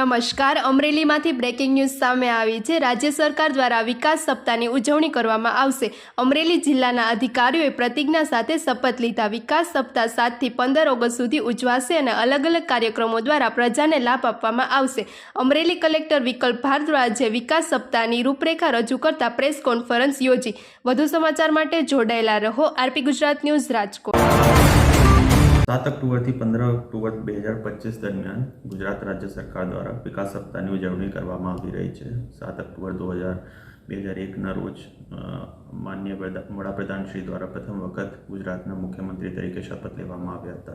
નમસ્કાર. અમરેલીમાંથી breaking news સામે આવી છે. રાજ્ય સરકાર દ્વારા વિકાસ સપ્તાહની ઉજવણી કરવામાં આવશે. અમરેલી જિલ્લાના અધિકારીઓએ પ્રતિજ્ઞા સાથે શપથ લીધા. વિકાસ સપ્તાહ સાતથી પંદર ઓગસ્ટ સુધી ઉજવાશે અને અલગ અલગ કાર્યક્રમો દ્વારા પ્રજાને લાભ આપવામાં આવશે. અમરેલી કલેક્ટર વિકલ્પ ભારદ્વાજે વિકાસ સપ્તાહની રૂપરેખા રજૂ કરતા પ્રેસ કોન્ફરન્સ યોજી. વધુ સમાચાર માટે જોડાયેલા રહો. R P Gujarat news Rajkot. સાત ઓક્ટોબરથી પંદર ઓક્ટોબર બે હજાર પચીસ દરમિયાન ગુજરાત રાજ્ય સરકાર દ્વારા વિકાસ સપ્તાહની ઉજવણી કરવામાં આવી રહી છે. સાત ઓક્ટોબર દો હજાર બે હજાર એકના રોજ માન્ય વડાપ્રધાન શ્રી દ્વારા પ્રથમ વખત ગુજરાતના મુખ્યમંત્રી તરીકે શપથ લેવામાં આવ્યા હતા.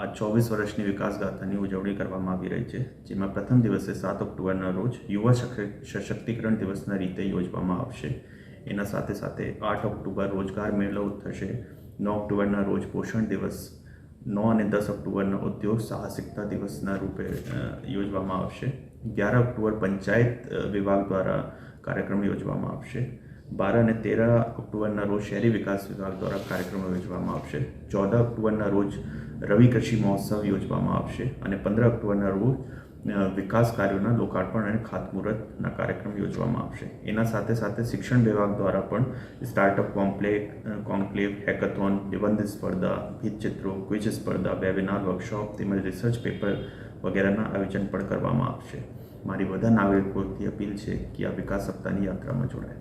આ ચોવીસ વર્ષની વિકાસ ગાથાની ઉજવણી કરવામાં આવી રહી છે, જેમાં પ્રથમ દિવસે સાત ઓક્ટોબરના રોજ યુવા સશક- સશક્તિકરણ દિવસના રીતે યોજવામાં આવશે. એના સાથે સાથે આઠ ઓક્ટોબર રોજગાર મેળો થશે. નવ ઓક્ટોબરના રોજ પોષણ દિવસ નવ અને દસ ઓક્ટોબરના ઉદ્યોગ સાહસિકતા દિવસના રૂપે યોજવામાં આવશે. અગિયાર ઓક્ટોબર પંચાયત વિભાગ દ્વારા કાર્યક્રમ યોજવામાં આવશે. બાર અને તેર ઓક્ટોબરના રોજ શહેરી વિકાસ વિભાગ દ્વારા કાર્યક્રમો યોજવામાં આવશે. ચૌદ ઓક્ટોબરના રોજ રવિ કૃષિ મહોત્સવ યોજવામાં આવશે અને પંદર ઓક્ટોબરના રોજ વિકાસ કાર્યોના લોકાર્પણ અને ખાતમુહૂર્તના કાર્યક્રમ યોજવામાં આવશે. એના સાથે સાથે શિક્ષણ વિભાગ દ્વારા પણ સ્ટાર્ટઅપ કોમ્પ્લેક કોન્ક્લેવ હેકેથોન નિબંધ સ્પર્ધા ભીતચિત્રો ક્વિઝ સ્પર્ધા વેબિનાર વર્કશોપ તેમજ રિસર્ચ પેપર વગેરેના આયોજન પણ કરવામાં આવશે. મારી બધા નાગરિકોથી અપીલ છે કે આ વિકાસ સપ્તાહની યાત્રામાં જોડાય.